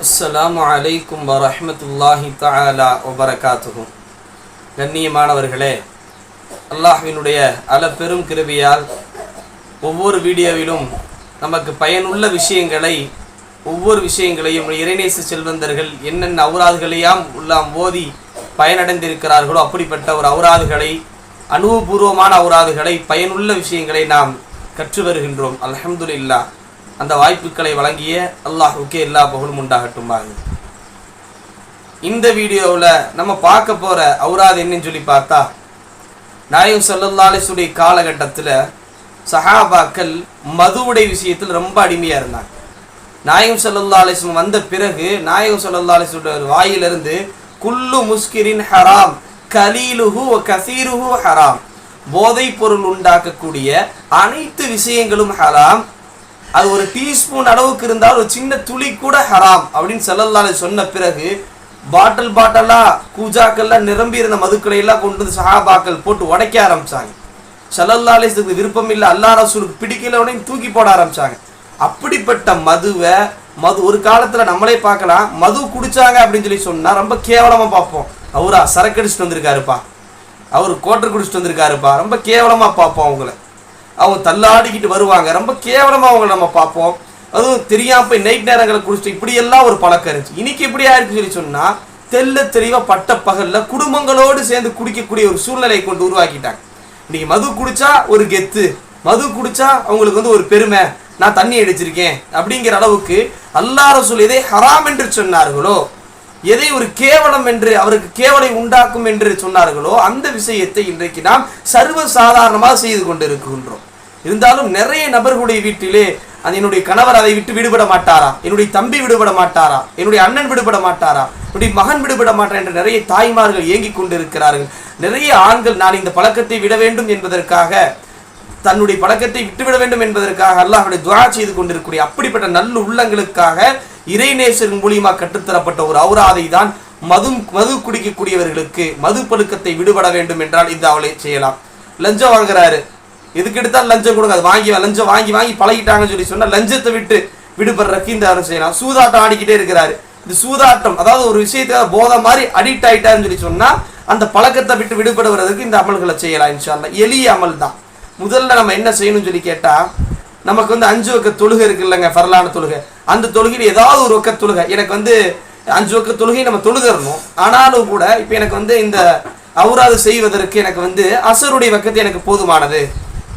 அஸ்லாம் அலைக்கும் வரஹ்மத்துல்லாஹி தாலா வபரகாத்துஹு. கண்ணியமானவர்களே அல்லாஹ்வினுடைய பெரும் கிருவியால் ஒவ்வொரு வீடியோவிலும் நமக்கு பயனுள்ள விஷயங்களை ஒவ்வொரு விஷயங்களையும் இறைநேச செல்வந்தர்கள் என்னென்ன அவுராதுகளையாம் உள்ளாம் ஓதி பயனடைந்திருக்கிறார்களோ அப்படிப்பட்ட ஒரு அவுராதுகளை அனுபவபூர்வமான அவுராதுகளை பயனுள்ள விஷயங்களை நாம் கற்று வருகின்றோம். அலமதுல்லா அந்த வாய்ப்புகளை வழங்கிய அல்லாஹுக்கே எல்லா புகழும் உண்டாகட்டுமாக. இந்த வீடியோவில் நம்ம பார்க்க போற அவுராது என்னன்னு சொல்லி பார்த்தா நாயும் சல்லல்லாலிசுடைய காலகட்டத்தில் சஹாபாக்கள் மதுவுடைய விஷயத்தில் ரொம்ப அடிமையாக இருந்தாங்க. நாயகம் சல்லல்லா அலிஸ்லம் வந்த பிறகு நாயகம் சல்லல்லா வாயிலிருந்து குல்லு முஸ்கிரின் ஹராம் கலீலுஹு கசீருஹு ஹராம். போதைப் பொருள் உண்டாக்கக்கூடிய அனைத்து விஷயங்களும் ஹராம் அது ஒரு டீஸ்பூன் அளவுக்கு இருந்தால் ஒரு சின்ன துளி கூட ஹராம் அப்படின்னு செல்லல்லாலே சொன்ன பிறகு பாட்டில் பாட்டலாக கூஜாக்கள்லாம் நிரம்பி இருந்த மதுக்களை எல்லாம் கொண்டு வந்து சஹாபாக்கள் போட்டு உடைக்க ஆரம்பிச்சாங்க. செல்லல்லாலேசுக்கு விருப்பம் இல்லை அல்லா ரசூலுக்கு பிடிக்கல உடனே தூக்கி போட ஆரம்பிச்சாங்க. அப்படிப்பட்ட மதுவை மது ஒரு காலத்தில் நம்மளே பார்க்கலாம் மது குடிச்சாங்க அப்படின்னு சொல்லி சொன்னால் ரொம்ப கேவலமாக பார்ப்போம். அவரா சரக்கு அடிச்சுட்டு வந்திருக்காருப்பா. அவர் கோட்டர் குடிச்சிட்டு வந்திருக்காருப்பா. ரொம்ப கேவலமாக பார்ப்போம் அவங்கள. அவங்க தள்ளாடிக்கிட்டு வருவாங்க. ரொம்ப கேவலமாக அவங்கள நம்ம பார்ப்போம். அதுவும் தெரியாமல் போய் நைட் நேரங்களை குடிச்சிட்டு இப்படியெல்லாம் ஒரு பழக்கம் இருந்துச்சு. இன்னைக்கு இப்படி ஆயிருக்கு சொல்லி சொன்னால் தெல்ல தெளிவாக பட்ட பகலில் குடும்பங்களோடு சேர்ந்து குடிக்கக்கூடிய ஒரு சூழ்நிலையை கொண்டு உருவாக்கிட்டாங்க. இன்னைக்கு மது குடிச்சா ஒரு கெத்து. மது குடிச்சா அவங்களுக்கு வந்து ஒரு பெருமை. நான் தண்ணி அடிச்சிருக்கேன். அப்படிங்கிற அளவுக்கு அல்லாரசூல் எதை ஹராம் என்று சொன்னார்களோ எதை ஒரு கேவலம் என்று அவருக்கு கேவலை உண்டாக்கும் என்று சொன்னார்களோ அந்த விஷயத்தை இன்றைக்கு நாம் சர்வ சாதாரணமாக செய்து கொண்டிருக்கின்றோம். இருந்தாலும் நிறைய நபர்களுடைய வீட்டிலே அது என்னுடைய கணவர் அதை விட்டு விடுபட மாட்டாரா? என்னுடைய தம்பி விடுபட மாட்டாரா? என்னுடைய அண்ணன் விடுபட மாட்டாரா? என்னுடைய மகன் விடுபட மாட்டார் என்று நிறைய தாய்மார்கள் ஏங்கிக் கொண்டிருக்கிறார்கள். நிறைய ஆண்கள் நான் இந்த பழக்கத்தை விட வேண்டும் என்பதற்காக தன்னுடைய பழக்கத்தை விட்டுவிட வேண்டும் என்பதற்காக அல்லாஹுடைய துவா செய்து கொண்டிருக்கக்கூடிய அப்படிப்பட்ட நல்ல உள்ளங்களுக்காக இறைநேசரின் மூலியமா கற்றுத்தரப்பட்ட ஒரு அவுராதை தான் மது மது குடிக்கக்கூடியவர்களுக்கு மது பழுக்கத்தை விடுபட வேண்டும் என்றால் இந்த அவளை செய்யலாம். லஞ்சம் வாங்குறாரு. எதுக்கு எடுத்தால் லஞ்சம் கொடுங்க. அது வாங்கி லஞ்சம் வாங்கி வாங்கி பழகிட்டாங்கன்னு சொல்லி சொன்னா லஞ்சத்தை விட்டு விடுபடுறதுக்கு இந்த அவரை செய்யலாம். சூதாட்டம் ஆடிக்கிட்டே இருக்கிறாரு. இந்த சூதாட்டம். அதாவது ஒரு விஷயத்தை போதை மாதிரி அடிக்ட் ஆயிட்டாருன்னு சொல்லி சொன்னா அந்த பழக்கத்தை விட்டு விடுபடுவதற்கு இந்த அமல்களை செய்யலாம் இன்ஷால்ல எளிய அமல் தான் முதல்ல நம்ம என்ன செய்யணும்னு சொல்லி கேட்டா நமக்கு வந்து அஞ்சு வக்க தொழுகை இருக்கு இல்லைங்க பரலான தொழுகை. அந்த தொழுகையில் ஏதாவது ஒரு வக்க தொழுகை. எனக்கு வந்து அஞ்சு வக்க தொழுகை நம்ம தொழுதரணும் ஆனாலும் கூட இப்போ எனக்கு வந்து இந்த அவுராது செய்வதற்கு எனக்கு வந்து அசருடைய வக்கத்து எனக்கு போதுமானது.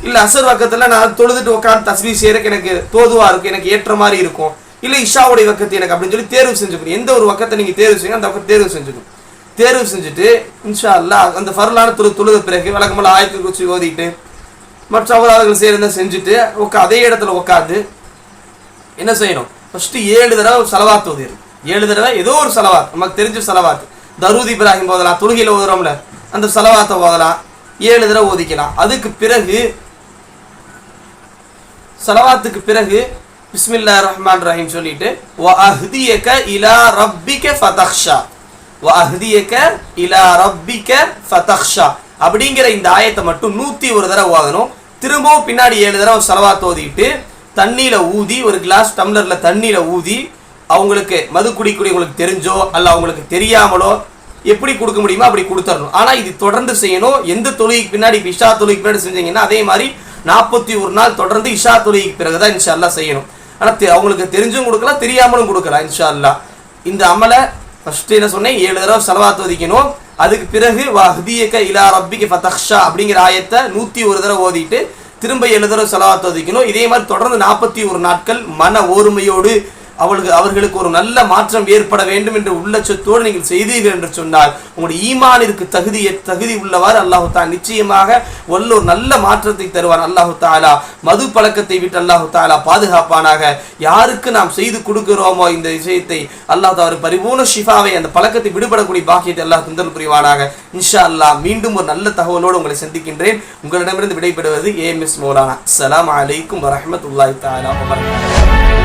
இல்லை அசர் வக்கத்தில் நான் தொழுதுட்டு உட்காந்து தஸ்மீ செய்யறதுக்கு எனக்கு தோதுவாக இருக்கும் எனக்கு ஏற்ற மாதிரி இருக்கும். இல்லை இஷாவுடைய வக்கத்து எனக்கு அப்படின்னு சொல்லி தேர்வு செஞ்சுக்கணும். எந்த ஒரு வக்கத்தை நீங்கள் தேர்வு செய்யுங்க அந்த வக்கத்தை தேர்வு செஞ்சுக்கணும். தேர்வு செஞ்சுட்டு இன்ஷா அல்லாஹ் அந்த ஃபர்லான தொழு தொழுத பிறகு வழக்கமெல்லாம் ஆயத்துக்கு குச்சி ஓதிட்டு மற்ற அபராதங்கள் செய்யறத செஞ்சுட்டு உட்கா அதே இடத்துல உட்காந்து என்ன செய்யணும்? ஃபஸ்ட்டு ஏழு தடவை செலவாத்து ஓதிடும் ஏழு தடவை ஏதோ ஒரு செலவாத். நமக்கு தெரிஞ்ச செலவாத்து தரூத் இப்ராஹிம் ஓதலாம் தொழுகையில் ஓதுறோம்ல அந்த செலவாத்தை ஓதலாம் ஏழு தடவை ஓதிக்கலாம் அதுக்கு பிறகு செலவாத்துக்கு பிறகு பிஸ்மில்லா ரஹ்மான் ரஹீம் சொல்லிட்டு வ இலா ரப்பிக ஃபதக்ஷா வ இலா ரப்பிக ஃபதக்ஷா அப்படிங்கிற இந்த ஆயத்தை மட்டும் நூத்தி ஒரு தடவை ஓதணும். திரும்பவும் பின்னாடி ஏழு தடவை செலவாக தோதிட்டு தண்ணியில் ஊதி ஒரு கிளாஸ் டம்ளரில் தண்ணியில் ஊதி அவங்களுக்கு மது குடிக்கூடியவங்களுக்கு தெரிஞ்சோ அல்ல அவங்களுக்கு தெரியாமலோ எப்படி கொடுக்க முடியுமோ அப்படி கொடுத்துடணும் ஆனால் இது தொடர்ந்து செய்யணும். எந்த தொழுகைக்கு பின்னாடி இப்போ இஷா தொழுகைக்கு பின்னாடி செஞ்சீங்கன்னா அதே மாதிரி நாற்பத்தி ஒரு நாள் தொடர்ந்து இஷா தொழுகைக்கு பிறகுதான் இன்ஷா அல்லாஹ் செய்யணும் ஆனால் அவங்களுக்கு தெரிஞ்சும் கொடுக்கலாம் தெரியாமலும் கொடுக்கலாம் இன்ஷா இந்த அமலை ஃபஸ்ட்டு என்ன சொன்னேன்? ஏழு தடவை செலவாத்து ஒதிக்கணும் அதுக்கு பிறகு வஹ்தியக இலா ரப்பிக்கு ஃபதக்ஷா அப்படிங்கிற ஆயத்தை நூத்தி ஒரு தடவை ஓதிட்டு திரும்ப எழுதுற தடவை செலவாத்து ஒதிக்கணும் இதே மாதிரி தொடர்ந்து நாற்பத்தி ஒரு நாட்கள் மன ஓர்மையோடு அவளுக்கு அவர்களுக்கு ஒரு நல்ல மாற்றம் ஏற்பட வேண்டும் என்ற உள்ளச்சத்தோடு நீங்கள் செய்தீர்கள் என்று சொன்னால் உங்களுடைய ஈமானிற்கு தகுதி தகுதி உள்ளவாறு அல்லாஹு தாலா நிச்சயமாக வல்ல ஒரு நல்ல மாற்றத்தை தருவான் அல்லாஹு தாலா மது பழக்கத்தை விட்டு அல்லாஹு தாலா பாதுகாப்பானாக. யாருக்கு நாம் செய்து கொடுக்கிறோமோ இந்த விஷயத்தை அல்லாஹ் தாலா பரிபூர்ண ஷிஃபாவை அந்த பழக்கத்தை விடுபடக்கூடிய பாக்கியத்தை அல்லாஹ் தந்தல் புரிவானாக. இன்ஷா அல்லாஹ் மீண்டும் ஒரு நல்ல தகவலோடு உங்களை சந்திக்கின்றேன். உங்களிடமிருந்து விடைபெறுவது ஏஎம்எஸ் மோலானா. அஸ்ஸலாமு அலைக்கும் வரஹ்மத்துல்லாஹி தாலா வபரகாத்துஹு.